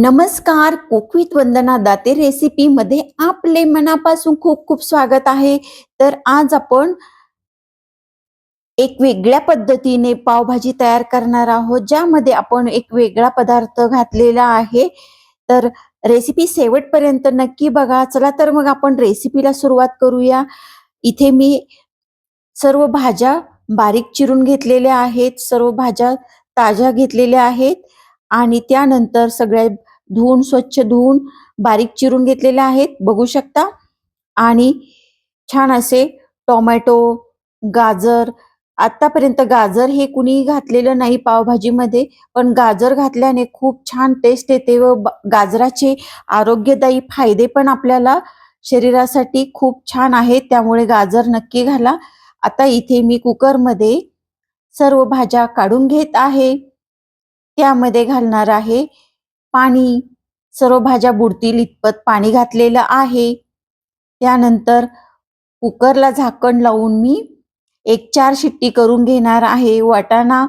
नमस्कार कोकवित वंदना दाते रेसिपी मध्ये आपले मनापासून खूप खूप स्वागत आहे. तर आज आपण एक वेगळ्या पद्धतीने पावभाजी तयार करणार आहोत ज्यामध्ये आपण एक वेगळा पदार्थ घातलेला आहे. तर रेसिपी शेवटपर्यंत नक्की बघा. चला तर मग आपण रेसिपीला सुरुवात करूया. इथे मी सर्व भाज्या बारीक चिरून घेतलेल्या आहेत सर्व भाज्या ताज्या घेतलेल्या आहेत आणि त्यानंतर सगळ्या धुवून स्वच्छ धुवून बारीक चिरून घेतलेले आहेत बघू शकता. आणि छान असे टोमॅटो गाजर आतापर्यंत गाजर हे कुणी घातलेलं नाही पावभाजीमध्ये पण गाजर घातल्याने खूप छान टेस्ट येते व गाजराचे आरोग्यदायी फायदे पण आपल्याला शरीरासाठी खूप छान आहेत त्यामुळे गाजर नक्की घाला. आता इथे मी कुकरमध्ये सर्व भाज्या काढून घेत आहे. त्यामध्ये घालणार आहे पाणी सर्व भाज्या बुडतील इतपत पाणी घातलेलं आहे. त्यानंतर कुकरला झाकण लावून मी एक चार शिट्टी करून घेणार आहे. वाटाणा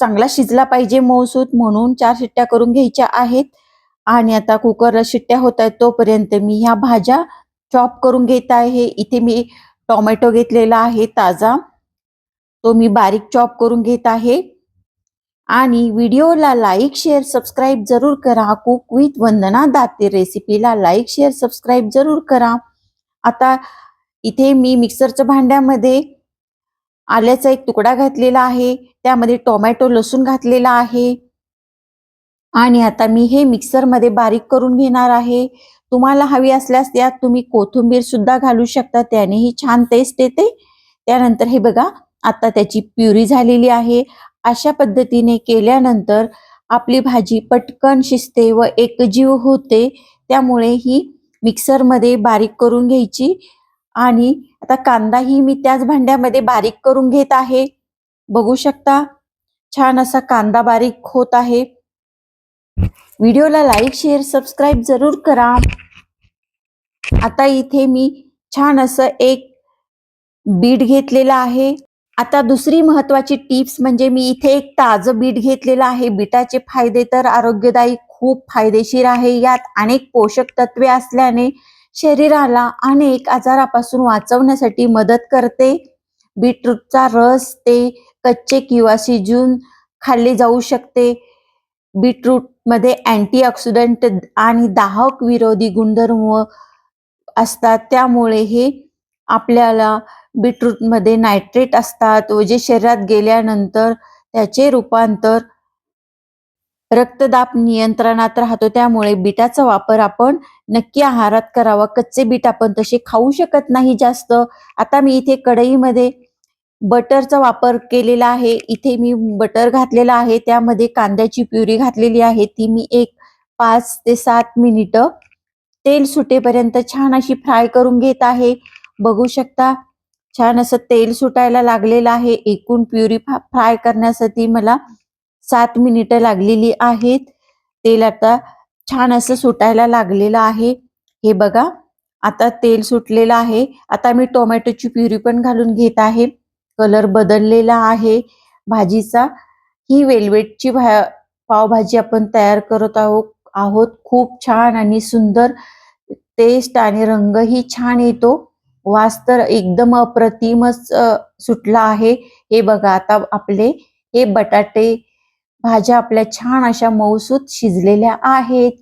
चांगला शिजला पाहिजे मऊसूत म्हणून चार शिट्ट्या करून घ्यायच्या आहेत. आणि आता कुकरला शिट्ट्या होत आहेत तोपर्यंत मी ह्या भाज्या चॉप करून घेत आहे. इथे मी टोमॅटो घेतलेला आहे ताजा. तो मी बारीक चॉप करून घेत आहे. आणि व्हिडिओला लाईक शेअर सबस्क्राईब जरूर करा. कुक विथ वंदना दाते रेसिपीला लाईक शेअर सबस्क्राईब जरूर करा. आता इथे मी मिक्सरच्या भांड्यामध्ये आल्याचा एक तुकडा घातलेला आहे. त्यामध्ये टोमॅटो लसूण घातलेला आहे. आणि आता मी हे मिक्सरमध्ये बारीक करून घेणार आहे. तुम्हाला हवी असल्यास त्यात तुम्ही कोथिंबीर सुद्धा घालू शकता. त्यानेही छान टेस्ट येते. त्यानंतर हे बघा आता त्याची प्युरी झालेली आहे. अशा पद्धतीने केल्यानंतर आपली भाजी पटकन शिजते व एकजीव होते. त्यामुळे ही मिक्सरमध्ये बारीक करून घ्यायची. आणि आता कांदाही मी त्याच भांड्यामध्ये बारीक करून घेत आहे. बघू शकता छान असा कांदा बारीक होत आहे. व्हिडिओला लाईक शेअर सबस्क्राईब जरूर करा. आता इथे मी छान असं एक बीट घेतलेलं आहे. आता दुसरी महत्वाची टिप्स म्हणजे मी इथे एक ताजं बीट घेतलेलं आहे. बीटाचे फायदे तर आरोग्यदायी खूप फायदेशीर आहे. यात अनेक पोषक तत्वे असल्याने शरीराला अनेक आजारापासून वाचवण्यासाठी मदत करते. बीटरूटचा रस ते कच्चे किंवा शिजून खाल्ले जाऊ शकते. बीटरूटमध्ये अँटीऑक्सिडंट आणि दाहक विरोधी गुणधर्म असतात. त्यामुळे हे आपल्याला बीटरूटमध्ये नायट्रेट असतात व जे शरीरात गेल्यानंतर त्याचे रूपांतर रक्तदाब नियंत्रणात राहतो. त्यामुळे बीटाचा वापर आपण नक्की आहारात करावा. कच्चे बीट आपण तसे खाऊ शकत नाही जास्त. आता मी इथे कढईमध्ये बटरचा वापर केलेला आहे. इथे मी बटर घातलेला आहे. त्यामध्ये कांद्याची प्युरी घातलेली आहे. ती मी एक पाच ते सात मिनिटं तेल सुटेपर्यंत छान अशी फ्राय करून घेत आहे. बघू शकता छान असं तेल सुटायला लागलेलं आहे. एकूण प्युरी फ्राय करण्यासाठी मला सात मिनिटं लागलेली आहेत. तेल आता छान असं सुटायला लागलेलं आहे. हे बघा आता तेल सुटलेलं आहे. आता मी टोमॅटोची प्युरी पण घालून घेत आहे. कलर बदललेला आहे. भाजीचा ही वेलवेटची भा पावभाजी आपण तयार करत आहोत आहोत. खूप छान आणि सुंदर टेस्ट आणि रंगही छान येतो. वास तर एकदम अप्रतिमच सुटला आहे. हे बघा आता आपले हे बटाटे भाज्या आपल्या छान अशा मौसूत शिजलेल्या आहेत.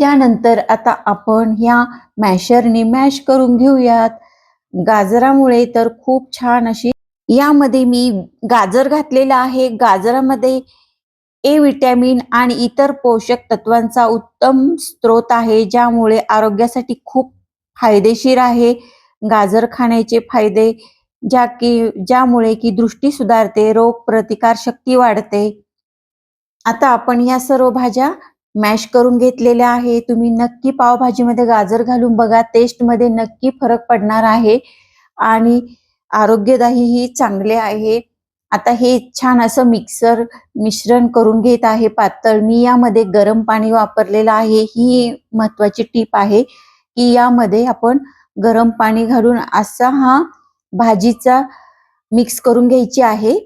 त्यानंतर आता आपण ह्या मॅशरने मॅश करून घेऊयात. गाजरामुळे तर खूप छान अशी यामध्ये मी गाजर घातलेला आहे. गाजरामध्ये ए विटॅमिन आणि इतर पोषक तत्वांचा उत्तम स्रोत आहे ज्यामुळे आरोग्यासाठी खूप फायदेशीर आहे. गाजर खाण्याचे फायदे ज्या की ज्यामुळे की दृष्टी सुधारते रोग प्रतिकार शक्ती वाढते. आता आपण या सर्व भाज्या मॅश करून घेतलेल्या आहे. तुम्ही नक्की पावभाजीमध्ये गाजर घालून बघा. टेस्टमध्ये नक्की फरक पडणार आहे. आणि आरोग्यदायी ही चांगले आहे. आता हे छान असं मिक्सर मिश्रण करून घेत आहे पातळ. मी यामध्ये गरम पाणी वापरलेलं आहे. ही महत्वाची टीप आहे. की यामध्ये आपण गरम पाणी घालून असा हा भाजीचा मिक्स करून घ्यायची आहे.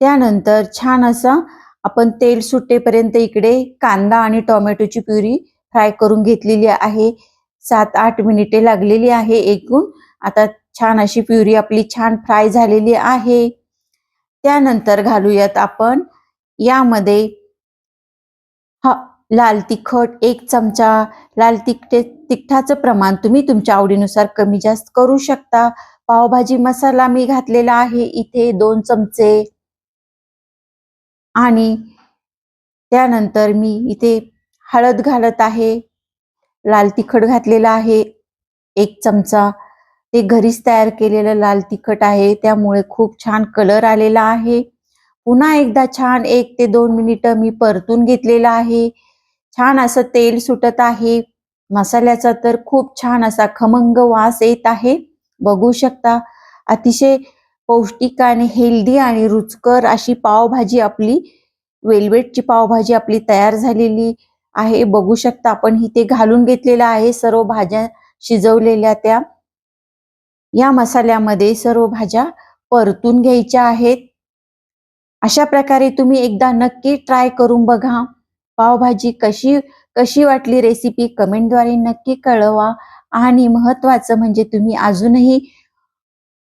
त्यानंतर छान असा आपण तेल सुटेपर्यंत इकडे कांदा आणि टोमॅटोची प्युरी फ्राय करून घेतलेली आहे. सात आठ मिनिटे लागलेली आहे एकूण. आता छान अशी प्युरी आपली छान फ्राय झालेली आहे. त्यानंतर घालूयात आपण यामध्ये ह लाल तिखट एक चमचा लाल तिखटे तिखटाचं प्रमाण तुम्ही तुमच्या आवडीनुसार कमी जास्त करू शकता. पावभाजी मसाला मी घातलेला आहे इथे दोन चमचे. आणि त्यानंतर मी इथे हळद घालत आहे. लाल तिखट घातलेला आहे एक चमचा. ते घरीच तयार केलेलं लाल तिखट आहे त्यामुळे खूप छान कलर आलेला आहे. पुन्हा एकदा छान एक ते दोन मिनिटं मी परतून घेतलेला आहे. छान असं तेल सुटत आहे. मसाल्याचा तर खूप छान असा खमंग वास येत आहे. बघू शकता अतिशय पौष्टिक आणि हेल्दी आणि रुचकर अशी पावभाजी आपली वेलवेटची पावभाजी आपली तयार झालेली आहे. बघू शकता आपण इथे घालून घेतलेला आहे सर्व भाज्या शिजवलेल्या त्या. या मसाल्यामध्ये सर्व भाज्या परतून घ्यायच्या आहेत. अशा प्रकारे तुम्ही एकदा नक्की ट्राय करून बघा. पावभाजी कशी कशी वाटली रेसिपी कमेंटद्वारे नक्की कळवा. आणि महत्वाचं म्हणजे तुम्ही अजूनही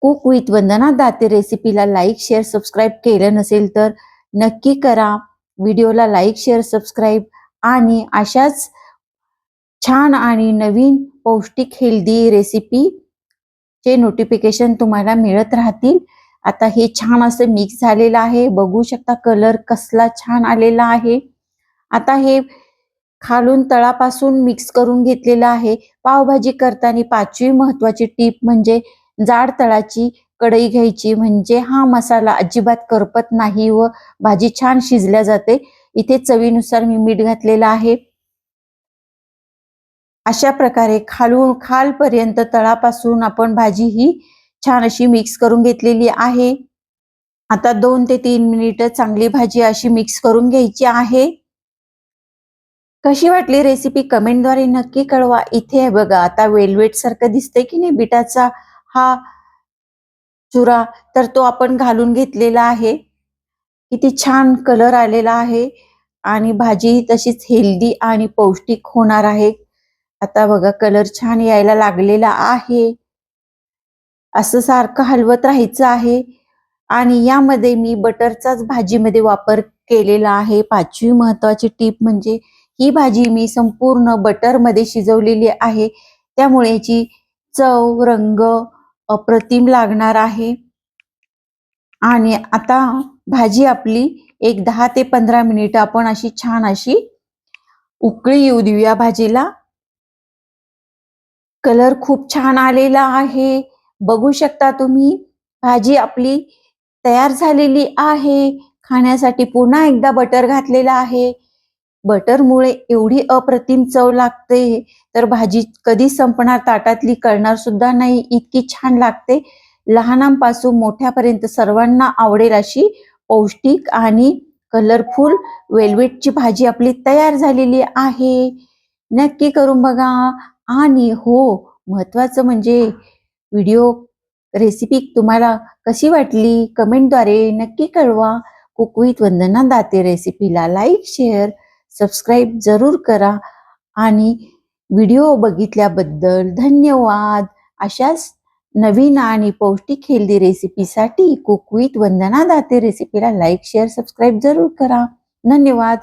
कुक विथ वंदना दाते रेसिपीला लाईक शेअर सबस्क्राईब केलं नसेल तर नक्की करा. व्हिडिओला लाईक शेअर सबस्क्राईब आणि अशाच छान आणि नवीन पौष्टिक हेल्दी रेसिपी चे नोटिफिकेशन तुम्हाला मिळत राहतील. आता हे छान असं मिक्स झालेलं आहे. बघू शकता कलर कसला छान आलेला आहे. आता हे खालून तळापासून मिक्स करून घेतलेलं आहे. पावभाजी करताना पाचवी महत्वाची टीप म्हणजे जाड तळाची कढई घ्यायची. म्हणजे हा मसाला अजिबात करपत नाही व भाजी छान शिजल्या जाते. इथे चवीनुसार मी मीठ घातलेलं आहे. अशा प्रकारे खालून खालपर्यंत तळापासून आपण भाजी ही छान अशी मिक्स करून घेतलेली आहे. आता दोन ते तीन मिनिट चांगली भाजी अशी मिक्स करून घ्यायची आहे. कशी वाटली रेसिपी कमेंटद्वारे नक्की कळवा. इथे आहे बघा आता वेलवेट सारखं दिसतंय की नाही? बिटाचा हा चुरा तर तो आपण घालून घेतलेला आहे. किती छान कलर आलेला आहे. आणि भाजी तशीच हेल्दी आणि पौष्टिक होणार आहे. आता बघा कलर छान यायला लागलेला आहे. असं सारखं हलवत राहायचं आहे. आणि यामध्ये मी बटरचाच भाजीमध्ये वापर केलेला आहे. पाचवी महत्वाची टीप म्हणजे ही भाजी मी संपूर्ण बटरमध्ये शिजवलेली आहे. त्यामुळे याची चव रंग अप्रतिम लागणार आहे. आणि आता भाजी आपली एक दहा ते पंधरा मिनिट आपण अशी छान अशी उकळी येऊ देऊया भाजीला. कलर खूप छान आलेला आहे. बघू शकता तुम्ही भाजी आपली तयार झालेली आहे. खाण्यासाठी पुन्हा एकदा बटर घातलेला आहे. बटरमुळे एवढी अप्रतिम चव लागते तर भाजी कधी संपणार ताटातली कळणार सुद्धा नाही इतकी छान लागते. लहानांपासून मोठ्यापर्यंत सर्वांना आवडेल अशी पौष्टिक आणि कलरफुल वेलवेटची भाजी आपली तयार झालेली आहे. नक्की करून बघा. आणि हो महत्वाचं म्हणजे व्हिडिओ रेसिपी तुम्हाला कशी वाटली कमेंटद्वारे नक्की कळवा. कुकवीत वंदना दाते रेसिपीला लाईक शेअर सबस्क्राईब जरूर करा. आणि व्हिडिओ बघितल्याबद्दल धन्यवाद. अशाच नवीन आणि पौष्टिक हेल्दी रेसिपीसाठी कुक वंदना दाते रेसिपीला लाईक शेअर सबस्क्राईब जरूर करा. धन्यवाद.